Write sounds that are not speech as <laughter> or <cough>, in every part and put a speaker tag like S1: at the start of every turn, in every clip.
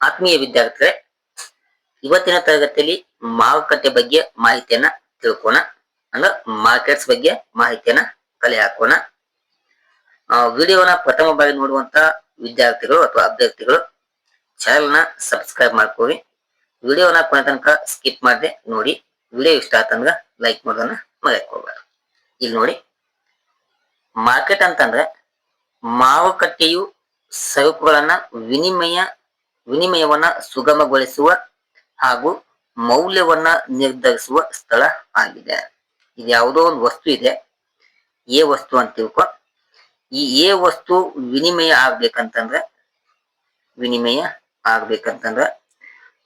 S1: ಆತ್ಮೀಯ ವಿದ್ಯಾರ್ಥಿಗಳೇ, ಇವತ್ತಿನ ತರಗತಿಯಲ್ಲಿ ಮಾರುಕಟ್ಟೆ ಬಗ್ಗೆ ಮಾಹಿತಿಯನ್ನ ತಿಳ್ಕೋಣ ಅಂದ್ರೆ ಮಾರ್ಕೆಟ್ಸ್ ಬಗ್ಗೆ ಮಾಹಿತಿಯನ್ನ ಕಲೆ ಹಾಕೋಣ. ವಿಡಿಯೋನ ಪ್ರಥಮ ಬಾರಿ ನೋಡುವಂತ ವಿದ್ಯಾರ್ಥಿಗಳು ಅಥವಾ ಅಭ್ಯರ್ಥಿಗಳು ಚಾನೆಲ್ನ ಸಬ್ಸ್ಕ್ರೈಬ್ ಮಾಡ್ಕೊಳ್ಳಿ. ವಿಡಿಯೋನ ಕೊನೆ ತನಕ ಸ್ಕಿಪ್ ಮಾಡದೆ ನೋಡಿ. ವಿಡಿಯೋ ಇಷ್ಟ ಆತಂದ್ರ ಲೈಕ್ ಮಾಡೋದನ್ನ ಮರೆಯಕೋಬೇಡ ಇಲ್ಲಿ ನೋಡಿ ಮಾರ್ಕೆಟ್ ಅಂತಂದ್ರೆ ಮಾರುಕಟ್ಟೆಯು ಸರಕುಗಳನ್ನ ವಿನಿಮಯ ವಿನಿಮಯವನ್ನ ಸುಗಮಗೊಳಿಸುವ ಹಾಗೂ ಮೌಲ್ಯವನ್ನ ನಿರ್ಧರಿಸುವ ಸ್ಥಳ ಆಗಿದೆ. ಇದು ಯಾವುದೋ ಒಂದು ವಸ್ತು ಇದೆ. ಎ ವಸ್ತು ಅಂತ ತಿಳ್ಕೊ. ಈ ಎ ವಸ್ತು ವಿನಿಮಯ ಆಗ್ಬೇಕಂತಂದ್ರೆ, ವಿನಿಮಯ ಆಗ್ಬೇಕಂತಂದ್ರ,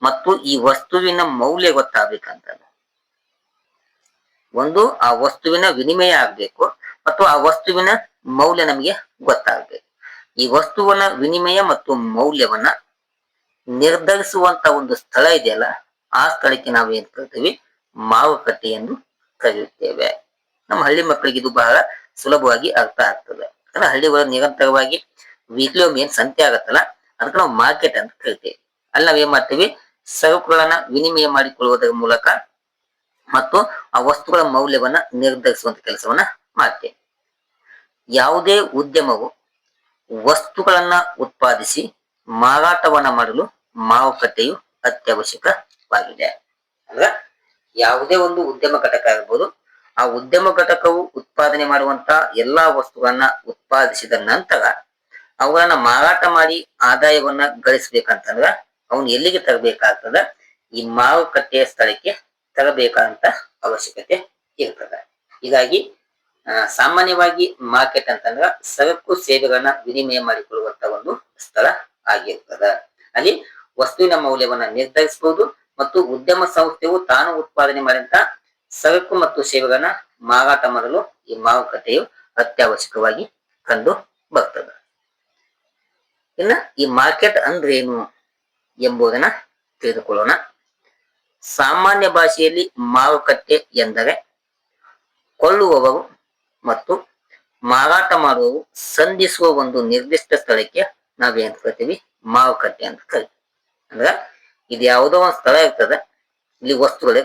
S1: ಮತ್ತು ಈ ವಸ್ತುವಿನ ಮೌಲ್ಯ ಗೊತ್ತಾಗ್ಬೇಕಂತಂದ್ರೆ. ಒಂದು, ಆ ವಸ್ತುವಿನ ವಿನಿಮಯ ಆಗ್ಬೇಕು, ಮತ್ತು ಆ ವಸ್ತುವಿನ ಮೌಲ್ಯ ನಮಗೆ ಗೊತ್ತಾಗ್ಬೇಕು. ಈ ವಸ್ತುವನ್ನ ವಿನಿಮಯ ಮತ್ತು ಮೌಲ್ಯವನ್ನ ನಿರ್ಧರಿಸುವಂತ ಒಂದು ಸ್ಥಳ ಇದೆಯಲ್ಲ, ಆ ಸ್ಥಳಕ್ಕೆ ನಾವು ಏನ್ ಕರಿತೀವಿ? ಮಾರುಕಟ್ಟೆ ಎಂದು ಕರೆಯುತ್ತೇವೆ. ನಮ್ಮ ಹಳ್ಳಿ ಮಕ್ಕಳಿಗೆ ಇದು ಬಹಳ ಸುಲಭವಾಗಿ ಅರ್ಥ ಆಗ್ತದೆ. ಯಾಕಂದ್ರೆ ಹಳ್ಳಿ ಒಳಗೆ ನಿರಂತರವಾಗಿ ವೀಕ್ಲಿ ಒಮ್ಮೆ ಏನ್ ಸಂತೆ ಆಗತ್ತಲ್ಲ, ಅದಕ್ಕೆ ನಾವು ಮಾರ್ಕೆಟ್ ಅಂತ ಕರಿತೇವೆ. ಅಲ್ಲಿ ನಾವೇನ್ ಮಾಡ್ತೀವಿ? ಸರಕುಗಳನ್ನ ವಿನಿಮಯ ಮಾಡಿಕೊಳ್ಳುವುದರ ಮೂಲಕ ಮತ್ತು ಆ ವಸ್ತುಗಳ ಮೌಲ್ಯವನ್ನ ನಿರ್ಧರಿಸುವಂತ ಕೆಲಸವನ್ನ ಮಾಡ್ತೇವೆ. ಯಾವುದೇ ಉದ್ಯಮವು ವಸ್ತುಗಳನ್ನ ಉತ್ಪಾದಿಸಿ ಮಾರಾಟವನ್ನ ಮಾಡಲು ಮಾರುಕಟ್ಟೆಯು ಅತ್ಯವಶ್ಯಕವಾಗಿದೆ. ಅಂದ್ರೆ ಯಾವುದೇ ಒಂದು ಉದ್ಯಮ ಘಟಕ ಇರ್ಬೋದು, ಆ ಉದ್ಯಮ ಘಟಕವು ಉತ್ಪಾದನೆ ಮಾಡುವಂತ ಎಲ್ಲಾ ವಸ್ತುಗಳನ್ನ ಉತ್ಪಾದಿಸಿದ ನಂತರ ಅವುಗಳನ್ನ ಮಾರಾಟ ಮಾಡಿ ಆದಾಯವನ್ನ ಗಳಿಸ್ಬೇಕಂತಂದ್ರ ಅವನು ಎಲ್ಲಿಗೆ ತರಬೇಕಾಗ್ತದ? ಈ ಮಾರುಕಟ್ಟೆಯ ಸ್ಥಳಕ್ಕೆ ತರಬೇಕಾದಂತ ಅವಶ್ಯಕತೆ ಇರ್ತದೆ. ಹೀಗಾಗಿ ಸಾಮಾನ್ಯವಾಗಿ ಮಾರ್ಕೆಟ್ ಅಂತಂದ್ರ ಸರಕು, ಸೇವೆಗಳನ್ನ ವಿನಿಮಯ ಮಾಡಿಕೊಳ್ಳುವಂತ ಒಂದು ಸ್ಥಳ ಆಗಿರ್ತದ. ಅಲ್ಲಿ ವಸ್ತುವಿನ ಮೌಲ್ಯವನ್ನ ನಿರ್ಧರಿಸಬಹುದು ಮತ್ತು ಉದ್ಯಮ ಸಂಸ್ಥೆಯು ತಾನು ಉತ್ಪಾದನೆ ಮಾಡಿದಂತ ಸರಕು ಮತ್ತು ಸೇವೆಗಳನ್ನ ಮಾರಾಟ ಮಾಡಲು ಈ ಮಾರುಕಟ್ಟೆಯು ಅತ್ಯವಶ್ಯಕವಾಗಿ ಕಂಡು ಬರ್ತದ. ಇನ್ನ ಈ ಮಾರ್ಕೆಟ್ ಅಂದ್ರೇನು ಎಂಬುದನ್ನ ತಿಳಿದುಕೊಳ್ಳೋಣ. ಸಾಮಾನ್ಯ ಭಾಷೆಯಲ್ಲಿ ಮಾರುಕಟ್ಟೆ ಎಂದರೆ ಕೊಳ್ಳುವವರು ಮತ್ತು ಮಾರಾಟ ಮಾಡುವವರು ಸಂಧಿಸುವ ಒಂದು ನಿರ್ದಿಷ್ಟ ಸ್ಥಳಕ್ಕೆ ನಾವೇನ್ ಕರಿತೀವಿ? ಮಾರುಕಟ್ಟೆ ಅಂತ ಕರಿತೀವಿ. ಅಂದ್ರ ಇದು ಯಾವುದೋ ಒಂದು ಸ್ಥಳ ಇರ್ತದೆ. ಇಲ್ಲಿ ವಸ್ತುಗಳು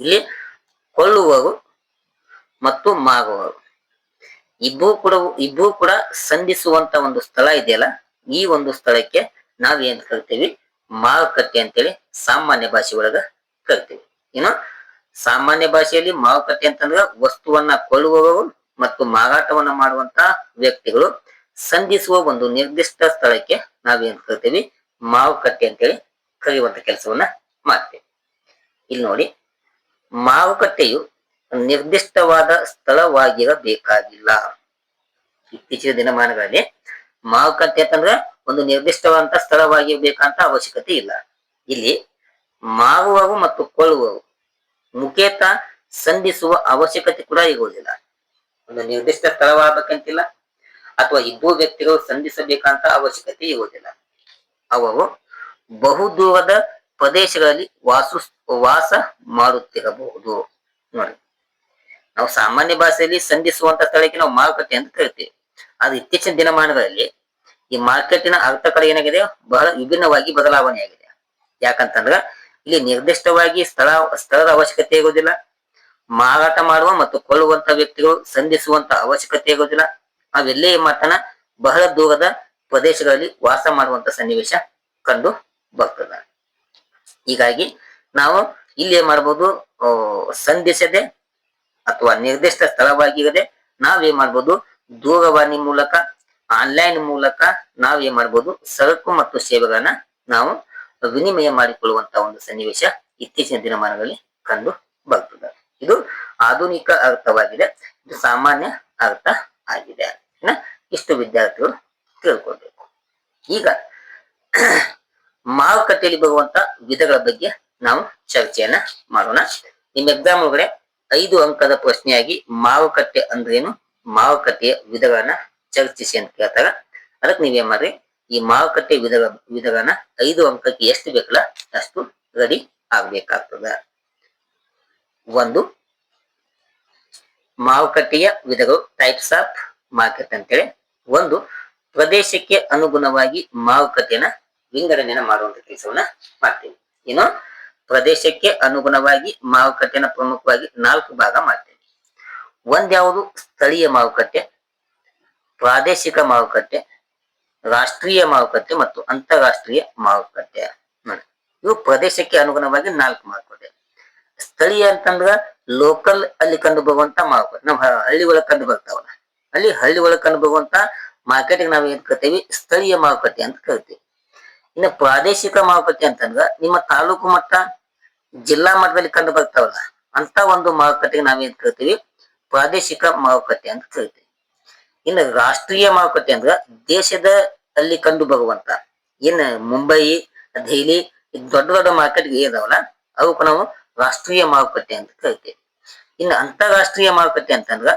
S1: ಇಲ್ಲಿ ಕೊಳ್ಳುವವರು ಮತ್ತು ಮಾರುವವರು ಇಬ್ಬರು ಕೂಡ ಇಬ್ಬರು ಕೂಡ ಸಂಧಿಸುವಂತ ಒಂದು ಸ್ಥಳ ಇದೆಯಲ್ಲ, ಈ ಒಂದು ಸ್ಥಳಕ್ಕೆ ನಾವ್ ಏನ್ ಕರಿತೀವಿ? ಮಾರುಕಟ್ಟೆ ಅಂತೇಳಿ ಸಾಮಾನ್ಯ ಭಾಷೆ ಒಳಗ ಕರಿತೀವಿ. ಏನು ಸಾಮಾನ್ಯ ಭಾಷೆಯಲ್ಲಿ ಮಾರುಕಟ್ಟೆ ಅಂತಂದ್ರ ವಸ್ತುವನ್ನ ಕೊಳ್ಳುವವರು ಮತ್ತು ಮಾರಾಟವನ್ನ ಮಾಡುವಂತ ವ್ಯಕ್ತಿಗಳು ಸಂಧಿಸುವ ಒಂದು ನಿರ್ದಿಷ್ಟ ಸ್ಥಳಕ್ಕೆ ನಾವೇನ್ ಕರಿತೀವಿ? ಮಾರುಕಟ್ಟೆ ಅಂತೇಳಿ ಕರೆಯುವಂತ ಕೆಲಸವನ್ನ ಮಾಡ್ತೇವೆ. ಇಲ್ಲಿ ನೋಡಿ ಮಾರುಕಟ್ಟೆಯು ನಿರ್ದಿಷ್ಟವಾದ ಸ್ಥಳವಾಗಿರಬೇಕಾಗಿಲ್ಲ. ಇತ್ತೀಚಿನ ದಿನಮಾನಗಳಲ್ಲಿ ಮಾವುಕಟ್ಟೆ ಅಂತಂದ್ರೆ ಒಂದು ನಿರ್ದಿಷ್ಟವಾದಂತ ಸ್ಥಳವಾಗಿರ್ಬೇಕಂತ ಅವಶ್ಯಕತೆ ಇಲ್ಲ. ಇಲ್ಲಿ ಮಾರುವವರು ಮತ್ತು ಕೊಳ್ಳುವವು ಮುಖೇತ ಸಂಧಿಸುವ ಅವಶ್ಯಕತೆ ಕೂಡ ಇರುವುದಿಲ್ಲ. ಒಂದು ನಿರ್ದಿಷ್ಟ ಸ್ಥಳವಾಗಬೇಕಂತಿಲ್ಲ ಅಥವಾ ಇಬ್ಬರು ವ್ಯಕ್ತಿಗಳು ಸಂಧಿಸಬೇಕಂತ ಅವಶ್ಯಕತೆ ಇರುವುದಿಲ್ಲ. ಅವರು ಬಹುದೂರದ ಪ್ರದೇಶಗಳಲ್ಲಿ ವಾಸು ವಾಸ ಮಾಡುತ್ತಿರಬಹುದು. ನೋಡಿ. ನಾವು ಸಾಮಾನ್ಯ ಭಾಷೆಯಲ್ಲಿ ಸಂಧಿಸುವಂತ ಸ್ಥಳಕ್ಕೆ ನಾವು ಮಾರುಕಟ್ಟೆ ಅಂತ ಕರಿತೀವಿ. ಆದ್ರೆ ಇತ್ತೀಚಿನ ದಿನಮಾನಗಳಲ್ಲಿ ಈ ಮಾರ್ಕೆಟಿನ ಅರ್ಥಕಡೆ ಏನಾಗಿದೆ? ಬಹಳ ವಿಭಿನ್ನವಾಗಿ ಬದಲಾವಣೆ ಆಗಿದೆ. ಯಾಕಂತಂದ್ರ ಇಲ್ಲಿ ನಿರ್ದಿಷ್ಟವಾಗಿ ಸ್ಥಳ, ಸ್ಥಳದ ಅವಶ್ಯಕತೆ ಇರುವುದಿಲ್ಲ. ಮಾರಾಟ ಮಾಡುವ ಮತ್ತು ಕೊಳ್ಳುವಂತ ವ್ಯಕ್ತಿಗಳು ಸಂಧಿಸುವಂತ ಅವಶ್ಯಕತೆ ಇರುವುದಿಲ್ಲ. ಅವೆಲ್ಲೇ ಏನ್ ಮಾಡ್ತಾನ ಬಹಳ ದೂರದ ಪ್ರದೇಶಗಳಲ್ಲಿ ವಾಸ ಮಾಡುವಂತ ಸನ್ನಿವೇಶ ಕಂಡು ಬರ್ತದ. ಹೀಗಾಗಿ ನಾವು ಇಲ್ಲಿ ಏನ್ ಮಾಡ್ಬೋದು ಸಂಧಿಸದೆ ಅಥವಾ ನಿರ್ದಿಷ್ಟ ಸ್ಥಳವಾಗಿರದೆ ನಾವೇನ್ ಮಾಡ್ಬೋದು, ದೂರವಾಣಿ ಮೂಲಕ, ಆನ್ಲೈನ್ ಮೂಲಕ ನಾವ್ ಏನ್ ಮಾಡ್ಬೋದು, ಸರಕು ಮತ್ತು ಸೇವೆಗಳನ್ನ ನಾವು ವಿನಿಮಯ ಮಾಡಿಕೊಳ್ಳುವಂತ ಒಂದು ಸನ್ನಿವೇಶ ಇತ್ತೀಚಿನ ದಿನಮಾನಗಳಲ್ಲಿ ಕಂಡು ಬರ್ತದೆ. ಇದು ಆಧುನಿಕ ಅರ್ಥವಾಗಿದೆ. ಇದು ಸಾಮಾನ್ಯ ಅರ್ಥ. ಇಷ್ಟು ವಿದ್ಯಾರ್ಥಿಗಳು ತಿಳ್ಕೊಳ್ಬೇಕು ಈಗ <clears throat> ಮಾರುಕಟ್ಟೆಯಲ್ಲಿ ಬರುವಂತ ವಿಧಗಳ ಬಗ್ಗೆ ನಾವು ಚರ್ಚೆಯನ್ನ ಮಾಡೋಣ. ನಿಮ್ಮ ಎಕ್ಸಾಮ್ ಒಳಗಡೆ ಐದು ಅಂಕದ ಪ್ರಶ್ನೆಯಾಗಿ ಮಾರುಕಟ್ಟೆ ಅಂದ್ರೇನು? ಮಾರುಕಟ್ಟೆಯ ವಿಧಗಳನ್ನ ಚರ್ಚಿಸಿ ಅಂತ ಕೇಳ್ತಾರ ಅದಕ್ಕೆ ನೀವೇನ್ ಮಾಡ್ರಿ? ಈ ಮಾರುಕಟ್ಟೆ ವಿಧ ವಿಧಗಳನ್ನ ಐದು ಅಂಕಕ್ಕೆ ಎಷ್ಟು ಬೇಕಲ್ಲ ಅಷ್ಟು ರೆಡಿ ಆಗ್ಬೇಕಾಗ್ತದ. ಒಂದು, ಮಾರುಕಟ್ಟೆಯ ವಿಧಗಳು ಟೈಪ್ಸ್ ಆಫ್ ಮಾರ್ಕೆಟ್ ಅಂತೇಳಿ. ಒಂದು ಪ್ರದೇಶಕ್ಕೆ ಅನುಗುಣವಾಗಿ ಮಾರುಕಟ್ಟೆನ ವಿಂಗಡಣೆಯನ್ನ ಮಾಡುವಂತ ಕೆಲಸವನ್ನ ಮಾಡ್ತೇನೆ. ಇನ್ನು ಪ್ರದೇಶಕ್ಕೆ ಅನುಗುಣವಾಗಿ ಮಾರುಕಟ್ಟೆನ ಪ್ರಮುಖವಾಗಿ ನಾಲ್ಕು ಭಾಗ ಮಾಡ್ತೇನೆ. ಒಂದ್ಯಾವುದು ಸ್ಥಳೀಯ ಮಾರುಕಟ್ಟೆ, ಪ್ರಾದೇಶಿಕ ಮಾರುಕಟ್ಟೆ, ರಾಷ್ಟ್ರೀಯ ಮಾರುಕಟ್ಟೆ ಮತ್ತು ಅಂತಾರಾಷ್ಟ್ರೀಯ ಮಾರುಕಟ್ಟೆ. ಇವು ಪ್ರದೇಶಕ್ಕೆ ಅನುಗುಣವಾಗಿ ನಾಲ್ಕು ಮಾರುಕಟ್ಟೆ. ಸ್ಥಳೀಯ ಅಂತಂದ್ರ ಲೋಕಲ್ ಅಲ್ಲಿ ಕಂಡು ಬರುವಂತ ಮಾರುಕಟ್ಟೆ, ನಮ್ಮ ಹ- ಹಳ್ಳಿ ಒಳಗ್ ಕಂಡು ಬರ್ತಾವಲ್ಲ ಅಲ್ಲಿ ಹಳ್ಳಿ ಒಳಗೆ ಕಂಡು ಬರುವಂತ ಮಾರ್ಕೆಟ್ಗೆ ನಾವ್ ಏನ್ ಕರಿತೀವಿ? ಸ್ಥಳೀಯ ಮಾರುಕಟ್ಟೆ ಅಂತ ಕರಿತೀವಿ. ಇನ್ನು ಪ್ರಾದೇಶಿಕ ಮಾರುಕಟ್ಟೆ ಅಂತಂದ್ರ ನಿಮ್ಮ ತಾಲೂಕು ಮಟ್ಟ, ಜಿಲ್ಲಾ ಮಟ್ಟದಲ್ಲಿ ಕಂಡು ಬರ್ತಾವಲ್ಲ, ಅಂತ ಒಂದು ಮಾರುಕಟ್ಟೆಗೆ ನಾವೇನ್ ಕರಿತೀವಿ? ಪ್ರಾದೇಶಿಕ ಮಾರುಕಟ್ಟೆ ಅಂತ ಕರಿತೀವಿ. ಇನ್ನು ರಾಷ್ಟ್ರೀಯ ಮಾರುಕಟ್ಟೆ ಅಂದ್ರ ದೇಶದ ಅಲ್ಲಿ ಕಂಡು ಬರುವಂತ ಏನ್ ಮುಂಬೈ, ದೆಹಲಿ ದೊಡ್ಡ ದೊಡ್ಡ ಮಾರ್ಕೆಟ್ ಇದಾವಲ್ಲ ಅವಕ್ಕೆ ನಾವು ರಾಷ್ಟ್ರೀಯ ಮಾರುಕಟ್ಟೆ ಅಂತ ಕರಿತೀವಿ. ಇನ್ನು ಅಂತಾರಾಷ್ಟ್ರೀಯ ಮಾರುಕಟ್ಟೆ ಅಂತಂದ್ರ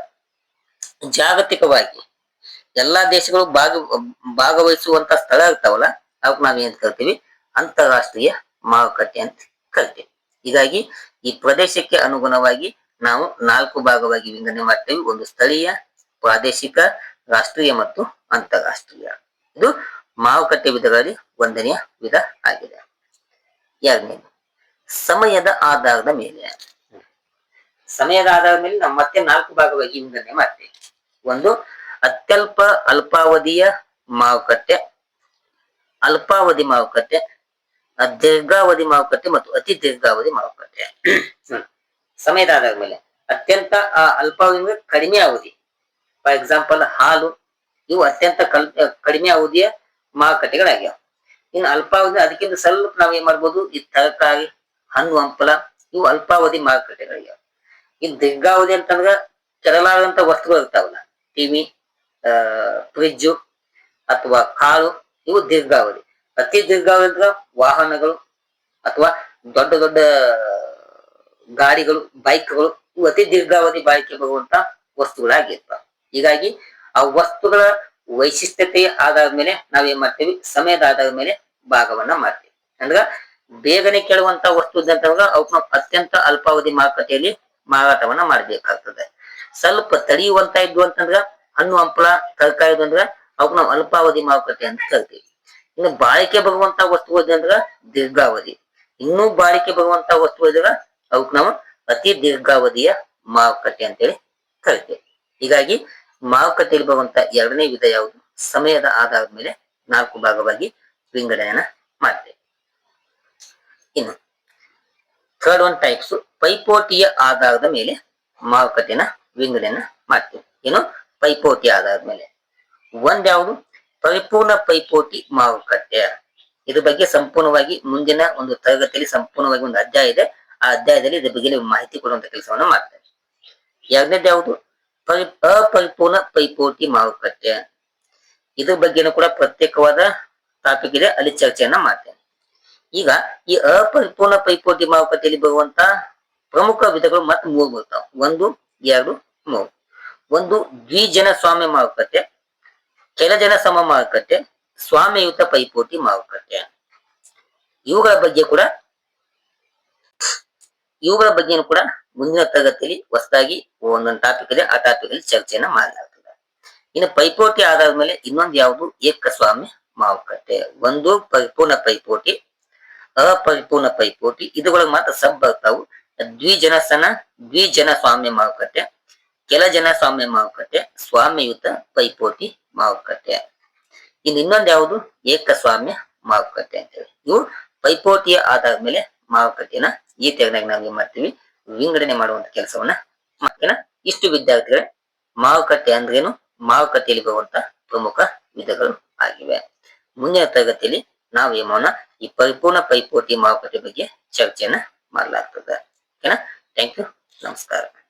S1: ಜಾಗತಿಕವಾಗಿ ಎಲ್ಲಾ ದೇಶಗಳು ಭಾಗ, ಭಾಗವಹಿಸುವಂತ ಸ್ಥಳ ಇರ್ತಾವಲ್ಲ ಅವಕ್ಕೆ ನಾವ್ ಏನ್ ಕರಿತೀವಿ? ಅಂತಾರಾಷ್ಟ್ರೀಯ ಮಾರುಕಟ್ಟೆ ಅಂತ ಕರಿತೀವಿ. ಹೀಗಾಗಿ ಈ ಪ್ರದೇಶಕ್ಕೆ ಅನುಗುಣವಾಗಿ ನಾವು ನಾಲ್ಕು ಭಾಗವಾಗಿ ವಿಂಗಡಣೆ ಮಾಡ್ತೇವೆ. ಒಂದು ಸ್ಥಳೀಯ, ಪ್ರಾದೇಶಿಕ, ರಾಷ್ಟ್ರೀಯ ಮತ್ತು ಅಂತಾರಾಷ್ಟ್ರೀಯ. ಇದು ಮಾರುಕಟ್ಟೆ ವಿಧಗಳಲ್ಲಿ ಒಂದನೆಯ ವಿಧ ಆಗಿದೆ. ಎರಡನೇದು, ಸಮಯದ ಆಧಾರದ ಮೇಲೆ. ಸಮಯದ ಆಧಾರದ ಮೇಲೆ ನಾವು ಮತ್ತೆ ನಾಲ್ಕು ಭಾಗವಾಗಿ ವಿಂಗಡಣೆ ಮಾಡ್ತೇವೆ. ಒಂದು ಅತ್ಯಲ್ಪ ಅಲ್ಪಾವಧಿಯ ಮಾರುಕಟ್ಟೆ, ಅಲ್ಪಾವಧಿ ಮಾರುಕಟ್ಟೆ ದೀರ್ಘಾವಧಿ ಮಾರುಕಟ್ಟೆ ಮತ್ತು ಅತಿ ದೀರ್ಘಾವಧಿ ಮಾರುಕಟ್ಟೆ. ಸಮಯದ ಆಧಾರದ ಮೇಲೆ ಅತ್ಯಂತ ಅಲ್ಪಾವಧಿ ಅಂದ್ರೆ ಕಡಿಮೆ ಅವಧಿ. ಫಾರ್ ಎಕ್ಸಾಂಪಲ್ ಹಾಲು, ಇವು ಅತ್ಯಂತ ಕಡಿಮೆ ಅವಧಿಯ ಮಾರುಕಟ್ಟೆಗಳಾಗ್ಯಾವ. ಇನ್ನು ಅಲ್ಪಾವಧಿ, ಅದಕ್ಕಿಂತ ಸ್ವಲ್ಪ ನಾವ್ ಏನ್ ಮಾಡ್ಬೋದು? ಈ ತರಕಾರಿ, ಹಣ್ಣು, ಹಂಪಲ, ಇವು ಅಲ್ಪಾವಧಿ ಮಾರುಕಟ್ಟೆಗಳಾಗ್ಯಾವ. ಇನ್ ದೀರ್ಘಾವಧಿ ಅಂತಂದ್ರ ಚರಲಾದಂತ ವಸ್ತುಗಳು ಇರ್ತಾವಲ್ಲ ಟಿವಿ ಫ್ರಿಜ್ಜು ಅಥವಾ ಕಾರು, ಇವು ದೀರ್ಘಾವಧಿ. ಅತಿ ದೀರ್ಘಾವಧಿ ವಾಹನಗಳು ಅಥವಾ ದೊಡ್ಡ ದೊಡ್ಡ ಗಾಡಿಗಳು, ಬೈಕ್ಗಳು, ಇವು ಅತಿ ದೀರ್ಘಾವಧಿ ಬಾಳಿಕೆ ಬರುವಂತ ವಸ್ತುಗಳಾಗಿರ್ತಾವ. ಹೀಗಾಗಿ ಆ ವಸ್ತುಗಳ ವೈಶಿಷ್ಟ್ಯತೆ ಆಧಾರದ ಮೇಲೆ ನಾವೇನ್ ಮಾಡ್ತೀವಿ? ಸಮಯದ ಆಧಾರದ ಮೇಲೆ ಭಾಗವನ್ನ ಮಾಡ್ತೀವಿ. ಅಂದ್ರ ಬೇಗನೆ ಕೇಳುವಂತ ವಸ್ತು ಅಂತ ಅವ್ರ ಅತ್ಯಂತ ಅಲ್ಪಾವಧಿ ಮಾರುಕಟ್ಟೆಯಲ್ಲಿ ಮಾರಾಟವನ್ನ ಮಾಡ್ಬೇಕಾಗ್ತದೆ. ಸ್ವಲ್ಪ ತಡೆಯುವಂತ ಇದ್ವು ಅಂತಂದ್ರ ಹಣ್ಣು ಹಂಪಲ ತರಕಾರಿ ಅಂದ್ರ ಅವಕ್ ನಾವು ಅಲ್ಪಾವಧಿ ಮಾರುಕಟ್ಟೆ ಅಂತ ಕರಿತೀವಿ. ಇನ್ನು ಬಾಳಿಕೆ ಬರುವಂತ ವಸ್ತು ಅಂದ್ರ ದೀರ್ಘಾವಧಿ. ಇನ್ನೂ ಬಾಳಿಕೆ ಬರುವಂತ ವಸ್ತು ಇದ್ರ ಅವಕ್ ನಾವು ಅತಿ ದೀರ್ಘಾವಧಿಯ ಮಾರುಕಟ್ಟೆ ಅಂತೇಳಿ ಕರಿತೇವೆ. ಹೀಗಾಗಿ ಮಾರುಕಟ್ಟೆಯಲ್ಲಿ ಬರುವಂತ ಎರಡನೇ ವಿಧ ಯಾವುದು? ಸಮಯದ ಆಧಾರದ ಮೇಲೆ ನಾಲ್ಕು ಭಾಗವಾಗಿ ವಿಂಗಡಣೆಯನ್ನ ಮಾಡ್ತೇವೆ. ಇನ್ನು ಥರ್ಡ್ ಒನ್ ಟೈಪ್ಸ್ ಪೈಪೋಟಿಯ ಆಧಾರದ ಮೇಲೆ ಮಾರುಕಟ್ಟೆನ ವಿಂಗಡಣೆಯನ್ನ ಮಾಡ್ತೀವಿ. ಏನು ಪೈಪೋಟಿ ಆದಾದ್ಮೇಲೆ ಮೇಲೆ ಒಂದ್ ಯಾವುದು ಪರಿಪೂರ್ಣ ಪೈಪೋಟಿ ಮಾರುಕಟ್ಟೆ. ಇದ್ರ ಬಗ್ಗೆ ಸಂಪೂರ್ಣವಾಗಿ ಮುಂದಿನ ಒಂದು ತರಗತಿಯಲ್ಲಿ ಸಂಪೂರ್ಣವಾಗಿ ಒಂದು ಅಧ್ಯಾಯ ಇದೆ. ಆ ಅಧ್ಯಾಯದಲ್ಲಿ ಇದ್ರ ಬಗ್ಗೆ ಮಾಹಿತಿ ಕೊಡುವಂತ ಕೆಲಸವನ್ನ ಮಾಡ್ತೇವೆ ಎರಡನೇದು ಯಾವುದು? ಪರಿ, ಅಪರಿಪೂರ್ಣ ಪೈಪೋಟಿ ಮಾರುಕಟ್ಟೆ. ಇದ್ರ ಬಗ್ಗೆನೂ ಕೂಡ ಪ್ರತ್ಯೇಕವಾದ ಟಾಪಿಕ್ ಇದೆ. ಅಲ್ಲಿ ಚರ್ಚೆಯನ್ನ ಮಾಡ್ತೇನೆ. ಈಗ ಈ ಅಪರಿಪೂರ್ಣ ಪೈಪೋಟಿ ಮಾರುಕಟ್ಟೆಯಲ್ಲಿ ಬರುವಂತ ಪ್ರಮುಖ ವಿಧಗಳು ಮತ್ತೆ ಮೂರು ಬರ್ತಾವ ಒಂದು, ಎರಡು ಒಂದು ದ್ವಿಜನ ಸ್ವಾಮ್ಯ ಮಾರುಕಟ್ಟೆ ಕೆಲ ಜನ ಸಮ ಮಾರುಕಟ್ಟೆ, ಸ್ವಾಮ್ಯಯುತ ಪೈಪೋಟಿ ಮಾರುಕಟ್ಟೆ. ಇವುಗಳ ಬಗ್ಗೆ ಕೂಡ, ಇವುಗಳ ಬಗ್ಗೆನೂ ಕೂಡ ಮುಂದಿನ ತರಗತಿಯಲ್ಲಿ ಹೊಸದಾಗಿ ಒಂದೊಂದು ಟಾಪಿಕ್ ಇದೆ, ಆ ಟಾಪಿಕ್ ಅಲ್ಲಿ ಚರ್ಚೆಯನ್ನ ಮಾಡಲಾಗ್ತದೆ. ಇನ್ನು ಪೈಪೋಟಿ ಆಧಾರದ ಮೇಲೆ ಇನ್ನೊಂದು ಯಾವುದು? ಏಕ ಏಕಸ್ವಾಮ್ಯ ಮಾರುಕಟ್ಟೆ. ಒಂದು ಪರಿಪೂರ್ಣ ಪೈಪೋಟಿ, ಅಪರಿಪೂರ್ಣ ಪೈಪೋಟಿ, ಇದುಗಳಿಗೆ ಮಾತ್ರ ಸಬ್ ಬರ್ತಾವು. ದ್ವಿಜನ ಸನ ದ್ವಿಜನ ಸ್ವಾಮ್ಯ ಮಾರುಕಟ್ಟೆ. ಕೆಲ ಜನ ಸ್ವಾಮ್ಯ ಮಾರುಕಟ್ಟೆ, ಸ್ವಾಮಿಯುತ ಪೈಪೋಟಿ ಮಾರುಕಟ್ಟೆ. ಇನ್ನು ಇನ್ನೊಂದು ಯಾವುದು? ಏಕಸ್ವಾಮ್ಯ ಮಾರುಕಟ್ಟೆ ಅಂತೇಳಿ ಇವು ಪೈಪೋಟಿಯ ಆಧಾರದ ಮೇಲೆ ಮಾರುಕಟ್ಟೆನ ಈ ತೆರನಾಗಿ ನಾವು ಮಾಡ್ತೀವಿ. ವಿಂಗಡಣೆ ಮಾಡುವಂತ ಕೆಲಸವನ್ನ ಮಾಡ್ತೀನ. ಇಷ್ಟು ವಿದ್ಯಾರ್ಥಿಗಳೇ, ಮಾರುಕಟ್ಟೆ ಅಂದ್ರೇನು? ಮಾರುಕಟ್ಟೆಯಲ್ಲಿ ಬರುವಂತ ಪ್ರಮುಖ ವಿಧಗಳು ಆಗಿವೆ. ಮುಂದಿನ ತರಗತಿಯಲ್ಲಿ ನಾವು ಏಮೋನ ಈ ಪರಿಪೂರ್ಣ ಪೈಪೋಟಿ ಮಾರುಕಟ್ಟೆ ಬಗ್ಗೆ ಚರ್ಚೆಯನ್ನ ಮಾಡಲಾಗ್ತದೆ. ಓಕೆನಾ? Thank you. ನಮಸ್ಕಾರ.